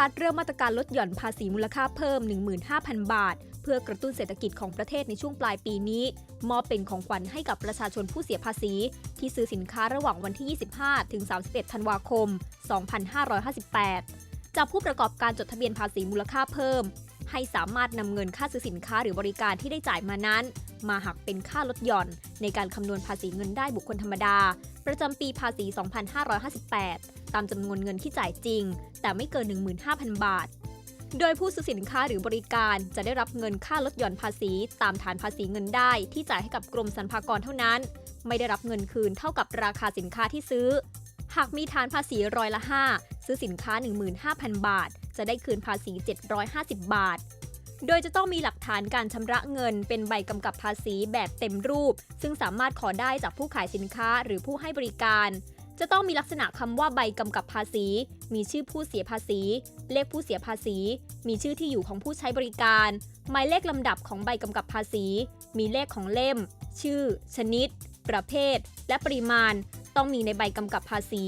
รัฐเริ่มมาตรการลดหย่อนภาษีมูลค่าเพิ่ม 15,000 บาท เพื่อกระตุ้นเศรษฐกิจของประเทศในช่วงปลายปีนี้ มอบเป็นของขวัญให้กับประชาชนผู้เสียภาษี ที่ซื้อสินค้าระหว่างวันที่ 25 ถึง 31 ธันวาคม 2558 จากผู้ประกอบการจดทะเบียนภาษีมูลค่าเพิ่ม ให้สามารถนำเงินค่าซื้อสินค้าหรือบริการที่ได้จ่ายมานั้น มาหักเป็นค่าลดหย่อน ในการคำนวณภาษีเงินได้บุคคลธรรมดา ประจำปีภาษี 2558 ตามจำนวนเงินที่จ่ายจริง แต่ไม่เกิน 15,000 บาท โดยผู้ซื้อสินค้าหรือบริการจะได้รับเงินค่าลดหย่อนภาษี ตามฐานภาษีเงินได้ที่จ่ายให้กับกรมสรรพากรเท่านั้น ไม่ได้รับเงินคืนเท่ากับราคาสินค้าที่ซื้อ หากมีฐานภาษีร้อยละ 5 ซื้อสินค้า 15,000 บาท จะได้คืนภาษี 750 บาท โดยจะต้องมีหลักฐานการชำระเงิน เป็นใบกำกับภาษีแบบเต็มรูป ซึ่งสามารถขอได้จากผู้ขายสินค้าหรือผู้ให้บริการ จะต้องมีลักษณะคำว่าใบกำกับภาษี มีชื่อผู้เสียภาษี เลขผู้เสียภาษี มีชื่อที่อยู่ของผู้ใช้บริการ หมายเลขลำดับของใบกำกับภาษี มีเลขของเล่ม ชื่อ ชนิด ประเภท และปริมาณ ต้องมีในใบกำกับภาษี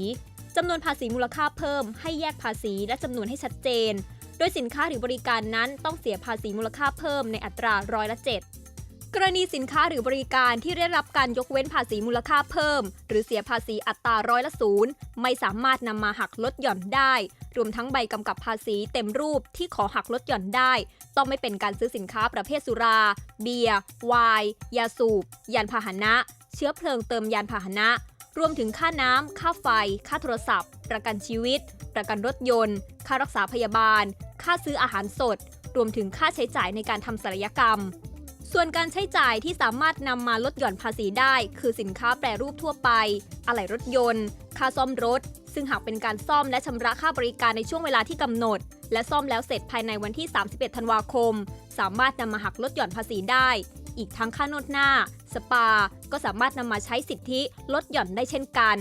จำนวนภาษีมูลค่าเพิ่มให้แยกภาษีและจำนวนให้ชัดเจน โดยสินค้าหรือบริการนั้นต้องเสียภาษีมูลค่าเพิ่มในอัตราร้อยละ7กรณีสินค้าหรือบริการที่ได้รับการยกเว้นภาษีมูลค่าเพิ่ม หรือเสียภาษีอัตราร้อยละศูนย์ไม่สามารถนำมาหักลดหย่อนได้ รวมทั้งใบกำกับภาษีเต็มรูปที่ขอหักลดหย่อนได้ ต้องไม่เป็นการซื้อสินค้าประเภทสุรา เบียร์ ไวน์ ยาสูบ ยานพาหนะ เชื้อเพลิงเติมยานพาหนะ รวมถึงค่าน้ำ ค่าไฟ ค่าโทรศัพท์ ประกันชีวิต ประกันรถยนต์ ค่ารักษาพยาบาล ค่าซื้ออาหารสด รวมถึงค่าใช้จ่ายในการทำศัลยกรรม ส่วนการใช้จ่ายที่สามารถนำมาลดหย่อนภาษีได้ คือสินค้าแปรรูปทั่วไป อะไหล่รถยนต์ ค่าซ่อมรถ ซึ่งหากเป็นการซ่อมและชำระค่าบริการในช่วงเวลาที่กำหนด และซ่อมแล้วเสร็จภายในวันที่ 31 ธันวาคม สามารถนำมาหักลดหย่อนภาษีได้ อีกทั้งค่านวดหน้า สปา ก็สามารถนำมาใช้สิทธิลดหย่อนได้เช่นกัน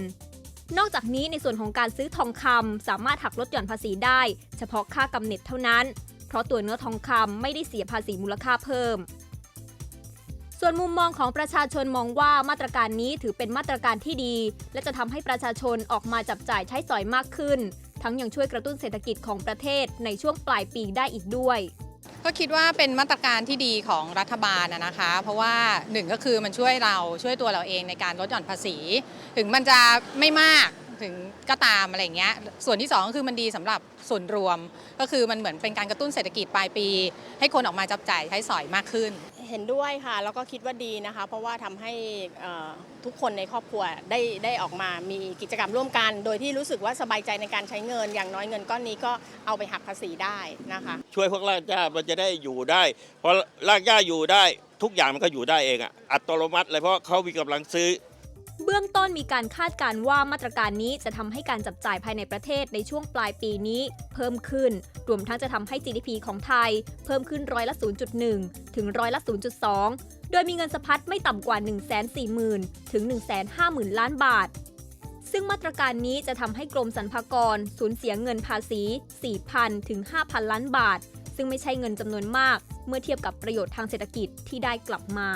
นอกจากนี้ในส่วนของการซื้อทองคำสามารถหักลดหย่อนภาษีได้ เฉพาะค่ากำเนิดเท่านั้น เพราะตัวเนื้อทองคำไม่ได้เสียภาษีมูลค่าเพิ่ม ส่วนมุมมองของประชาชนมองว่ามาตรการนี้ถือเป็นมาตรการที่ดี และจะทำให้ประชาชนออกมาจับจ่ายใช้สอยมากขึ้น ทั้งยังช่วยกระตุ้นเศรษฐกิจของประเทศในช่วงปลายปีได้อีกด้วย ก็คิดว่าเป็นมาตรการที่ดีของรัฐบาลนะคะ เพราะว่าหนึ่งก็คือมันช่วยเราช่วยตัวเราเองในการลดหย่อนภาษี ถึงมันจะไม่มาก ถึงก็ตามอะไรอย่างเงี้ย ส่วนที่สองก็คือมันดีสำหรับส่วนรวม ก็คือมันเหมือนเป็นการกระตุ้นเศรษฐกิจปลายปี ให้คนออกมาจับจ่ายใช้สอยมากขึ้น เห็นด้วยค่ะ แล้วก็คิดว่าดีนะคะ เพราะว่าทำให้เอ่อทุกคนในครอบครัวได้ได้ออกมามีกิจกรรมร่วมกัน โดยที่รู้สึกว่าสบายใจในการใช้เงิน อย่างน้อยเงินก้อนนี้ก็เอาไปหักภาษีได้นะคะ ช่วยพวกรากหญ้ามันจะได้อยู่ได้เพราะรากหญ้าอยู่ได้ทุกอย่างมันก็อยู่ได้เองอะอัตโนมัติเลยเพราะเขามีกำลังซื้อ เบื้องต้นมีการคาดการณ์ว่ามาตรการนี้จะทำให้การจับจ่ายภายในประเทศในช่วงปลายปีนี้ เพิ่มขึ้น รวมทั้งจะทำให้ GDP ของไทย เพิ่มขึ้นร้อยละ 0.1 ถึงร้อยละ 0.2 โดยมีเงินสะพัดไม่ต่ำกว่า 140,000 ถึง 150,000 ล้านบาท ซึ่งมาตรการนี้จะทำให้กรมสรรพากรสูญเสียเงินภาษี 4,000 ถึง 5,000 ล้านบาท ซึ่งไม่ใช่เงินจำนวนมาก เมื่อเทียบกับประโยชน์ทางเศรษฐกิจที่ได้กลับมา